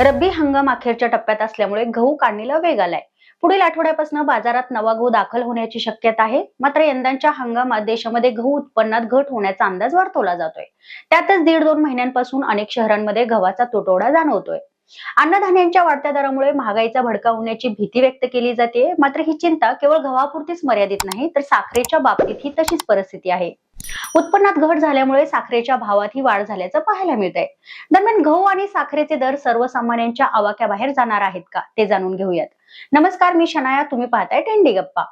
रब्बी हंगाम अखेरच्या टप्प्यात असल्यामुळे गहू काढणीला वेग आलाय. पुढील आठवड्यापासून बाजारात नवा गहू दाखल होण्याची शक्यता आहे. मात्र यंदाच्या हंगामात देशामध्ये गहू उत्पन्नात घट होण्याचा अंदाज वर्तवला जातोय. त्यातच दीड दोन महिन्यांपासून अनेक शहरांमध्ये गव्हाचा तुटवडा जाणवतोय. अन्नधान्यांच्या वाढत्या दरामुळे महागाईचा भडका होण्याची भीती व्यक्त केली जाते. मात्र ही चिंता केवळ गव्हापुरतीच मर्यादित नाही तर साखरेच्या बाबतीत ही तशीच परिस्थिती आहे. उत्पन्नात घट झाल्यामुळे साखरेच्या भावातही वाढ झाल्याचं पाहायला मिळत आहे दरम्यान गहू आणि साखरेचे दर सर्वसामान्यांच्या आवाक्याबाहेर जाणार आहेत का? ते जाणून घेऊयात. नमस्कार मी शनाया. तुम्ही पाहताय टेंडी गप्पा.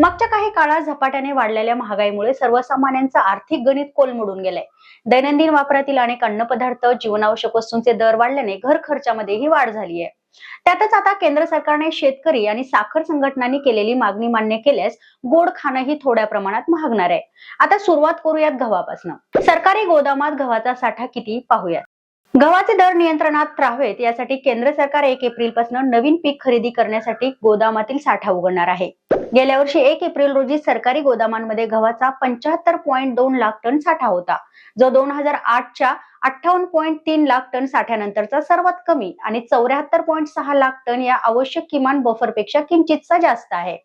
मागच्या काही काळात झपाट्याने वाढलेल्या महागाईमुळे सर्वसामान्यांचं आर्थिक गणित कोलमडून गेलंय. दैनंदिन वापरातील अनेक अन्नपदार्थ जीवनावश्यक वस्तूंचे दर वाढल्याने घर खर्चामध्येही वाढ झाली आहे त्यातच आता केंद्र सरकारने शेतकरी आणि साखर संघटनांनी केलेली मागणी मान्य केल्यास गोड खाणंही थोड्या प्रमाणात महागणार आहे. आता सुरुवात करूयात गव्हापासून. सरकारी गोदामात गव्हाचा साठा किती पाहूयात. गव्हाचे दर नियंत्रणात राहावेत यासाठी केंद्र सरकार एक एप्रिलपासून नवीन पीक खरेदी करण्यासाठी गोदामातील साठा उघडणार आहे. गेल्या वर्षी एक एप्रिल रोजी सरकारी गोदामांमध्ये गव्हाचा पंच्याहत्तर पॉईंट दोन लाख टन साठा होता. जो दोन हजार आठच्या अठ्ठावन्न पॉईंट तीन लाख टन साठ्यानंतरचा सर्वात कमी आणि चौऱ्याहत्तर पॉईंट सहा लाख टन या आवश्यक किमान बफरपेक्षा किंचितचा जास्त आहे.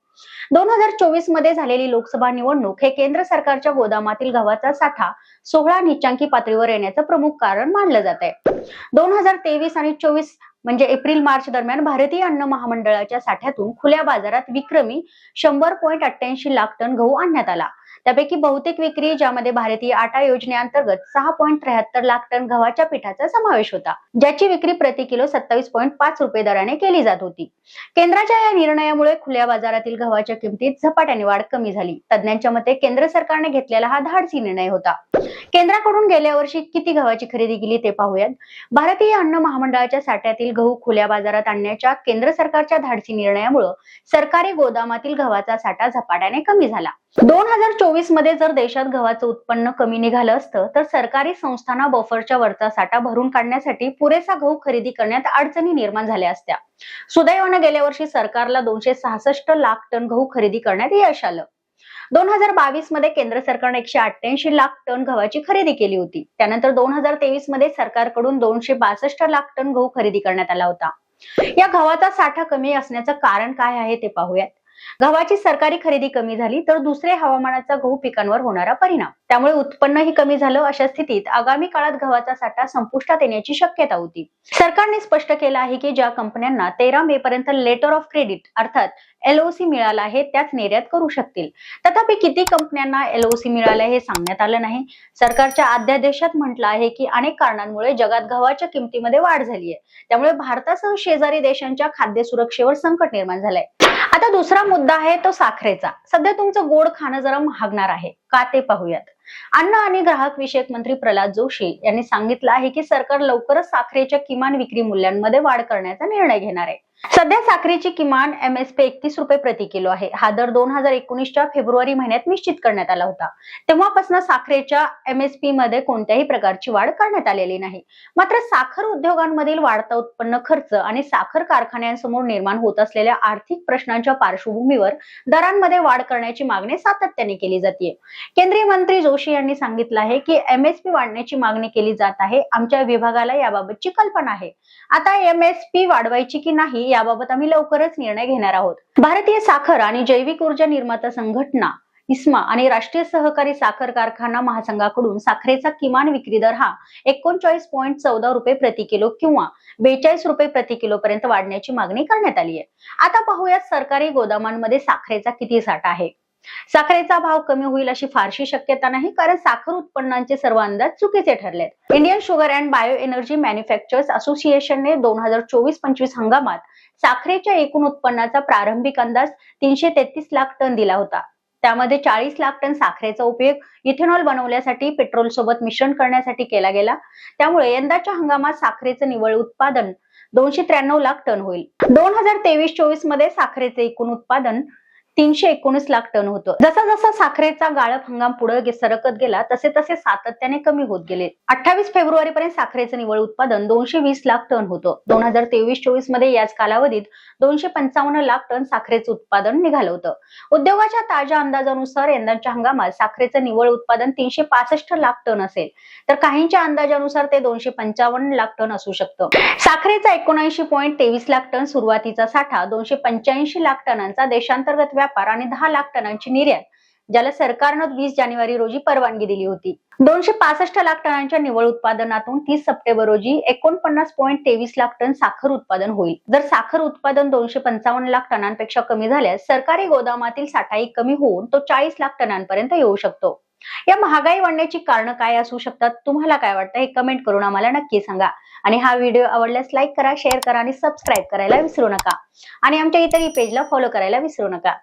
दोन हजार चोवीसमध्ये झालेली लोकसभा निवडणूक हे केंद्र सरकारच्या गोदामातील गव्हाचा साठा सोहळा निचांकी पातळीवर येण्याचं प्रमुख कारण मानलं जात आहे दोन हजार तेवीस आणि चोवीस म्हणजे एप्रिल मार्च दरम्यान भारतीय अन्न महामंडळाच्या साठ्यातून खुल्या बाजारात विक्रमी शंभर पॉईंट अठ्ठ्याऐंशी लाख टन गहू आणण्यात आला. त्यापैकी बहुतेक विक्री ज्यामध्ये भारतीय आटा योजनेअंतर्गत सहा पॉईंट त्र्याहत्तर लाख टन गव्हाच्या पिठाचा समावेश होता ज्याची विक्री प्रति किलो सत्तावीस पॉईंट पाच रुपये दराने केली जात होती. केंद्राच्या या निर्णयामुळे खुल्या बाजारातील गव्हाच्या किमतीत झपाट्याने वाढ कमी झाली. तज्ज्ञांच्या मते केंद्र सरकारने घेतलेला हा धाडसी निर्णय होता. केंद्राकडून गेल्या वर्षी किती गव्हाची खरेदी केली ते पाहूयात. भारतीय अन्न महामंडळाच्या साठ्यातील गहू खुल्या बाजारात आणण्याच्या केंद्र सरकारच्या धाडसी निर्णयामुळे सरकारी गोदामातील गव्हाचा साठा झपाट्याने कमी झाला. दोन हजार चोवीसमध्ये जर देशात गव्हाचं उत्पन्न कमी निघालं असतं तर सरकारी संस्थांना बफरच्या वरचा साठा भरून काढण्यासाठी पुरेसा गहू खरेदी करण्यात अडचणी निर्माण झाल्या असत्या. सुदैवानं गेल्या वर्षी सरकारला दोनशे सहासष्ट लाख टन गहू खरेदी करण्यात यश आलं. दोन हजार बावीसमध्ये केंद्र सरकारने एकशे अठ्ठ्याऐंशी लाख टन गव्हाची खरेदी केली होती. त्यानंतर दोन हजार तेवीसमध्ये सरकारकडून दोनशे बासष्ट लाख टन गहू खरेदी करण्यात आला होता. या गव्हाचा साठा कमी असण्याचं कारण काय आहे ते पाहूयात. गव्हाची सरकारी खरेदी कमी झाली तर दुसरे हवामानाचा गहू पिकांवर होणारा परिणाम. त्यामुळे उत्पन्नही कमी झालं अशा स्थितीत आगामी काळात गव्हाचा साठा संपुष्टात येण्याची शक्यता होती. सरकारने स्पष्ट केलं आहे की ज्या कंपन्यांना तेरा मे पर्यंत लेटर ऑफ क्रेडिट अर्थात एलओसी मिळाला आहे त्याच निर्यात करू शकतील. तथापि किती कंपन्यांना एलओसी मिळालं हे सांगण्यात आलं नाही. सरकारच्या अध्यादेशात म्हटलं आहे की अनेक कारणांमुळे जगात गव्हाच्या किमतीमध्ये वाढ झाली आहे त्यामुळे भारतासह शेजारी देशांच्या खाद्य सुरक्षेवर संकट निर्माण झालंय. आता दुसरा मुद्दा आहे तो साखरेचा. सध्या तुमचं गोड खाणं जरा महागणार आहे. का ते पाहूयात. अन्न आणि ग्राहक विषयक मंत्री प्रल्हाद जोशी यांनी सांगितलं आहे की सरकार लवकरच साखरेच्या किमान विक्री मूल्यांमध्ये वाढ करण्याचा निर्णय घेणार आहे. सध्या साखरेची किमान एमएसपी एकतीस रुपये प्रति किलो आहे. हा दर दोन हजार एकोणीसच्या फेब्रुवारी महिन्यात निश्चित करण्यात आला होता. तेव्हापासून साखरेच्या एमएसपी मध्ये कोणत्याही प्रकारची वाढ करण्यात आलेली नाही. मात्र साखर उद्योगांमधील वाढता उत्पन्न खर्च आणि साखर कारखान्यांसमोर निर्माण होत असलेल्या आर्थिक प्रश्नांच्या पार्श्वभूमीवर दरांमध्ये वाढ करण्याची मागणी सातत्याने केली जाते केंद्रीय मंत्री जोशी यांनी सांगितलं आहे की एमएसपी वाढण्याची मागणी केली जात आहे. आमच्या विभागाला याबाबतची कल्पना आहे. आता एमएसपी वाढवायची की नाही याबाबत आम्ही लवकरच निर्णय घेणार आहोत. भारतीय साखर आणि जैविक ऊर्जा निर्माता संघटना इस्मा आणि राष्ट्रीय सहकारी साखर कारखाना महासंघाकडून साखरेचा किमान विक्री दर हा एकोणचाळीस पॉईंट चौदा रुपये प्रति किलो किंवा बेचाळीस रुपये प्रति किलो पर्यंत वाढण्याची मागणी करण्यात आली आहे. आता पाहूयात सरकारी गोदामांमध्ये साखरेचा किती साठा आहे. साखरेचा भाव कमी होईल अशी फारशी शक्यता नाही कारण साखर उत्पन्नांचे सर्व अंदाज चुकीचे ठरलेत. Indian sugar and bio energy manufacturers असोसिएशनने दोन हजार चोवीस पंचवीस हंगामात साखरेच्या एकूण उत्पन्नाचा प्रारंभिक अंदाज तीनशे तेहतीस लाख टन दिला होता. त्यामध्ये चाळीस लाख टन साखरेचा उपयोग इथेनॉल बनवण्यासाठी पेट्रोल सोबत मिश्रण करण्यासाठी केला गेला. त्यामुळे यंदाच्या हंगामात साखरेचं निवळ उत्पादन दोनशे त्र्याण्णव लाख टन होईल. दोन हजार तेवीस चोवीसमध्ये साखरेचे एकूण उत्पादन तीनशे एकोणीस लाख टन होतं. जसा जसा साखरेचा गाळप हंगाम पुढे सरकत गेला तसे तसे सातत्याने कमी होत गेले. अठ्ठावीस फेब्रुवारी पर्यंत साखरेचं निव्वळ उत्पादन दोनशे वीस लाख टन होतं. दोन हजार तेवीस चोवीसमध्ये याच कालावधीत दोनशे पंचावन्न लाख टन साखरेचं उत्पादन निघालं होतं. उद्योगाच्या ताज्या अंदाजानुसार यंदाच्या हंगामात साखरेचं निव्वळ उत्पादन तीनशे पासष्ट लाख टन असेल. तर काहींच्या अंदाजानुसार ते दोनशे पंचावन्न लाख टन असू शकतं. साखरेचा एकोणऐंशी पॉईंट तेवीस लाख टन सुरुवातीचा साठा दोनशे पंच्याऐंशी लाख टनांचा देशांतर्गत व्यापार आणि दहा लाख टनांची निर्यात ज्याला सरकारनं वीस जानेवारी रोजी परवानगी दिली होती. दोनशे पासष्ट लाख टनांच्या निव्वळ उत्पादनातून तीस सप्टेंबर रोजी एकोणपन्नास पॉईंट तेवीस लाख टन साखर उत्पादन होईल. जर साखर उत्पादन दोनशे पंचावन्न लाख टनांपेक्षा कमी झाल्यास सरकारी गोदामातील साठाही कमी होऊन तो चाळीस लाख टनांपर्यंत येऊ शकतो. या महागाई वाढण्याची कारणं काय असू शकतात? तुम्हाला काय वाटतं? हे कमेंट करून आम्हाला नक्की सांगा. आणि हा व्हिडिओ आवडल्यास लाईक करा शेअर करा आणि सबस्क्राईब करायला विसरू नका. आणि आमच्या इतर पेजला फॉलो करायला विसरू नका.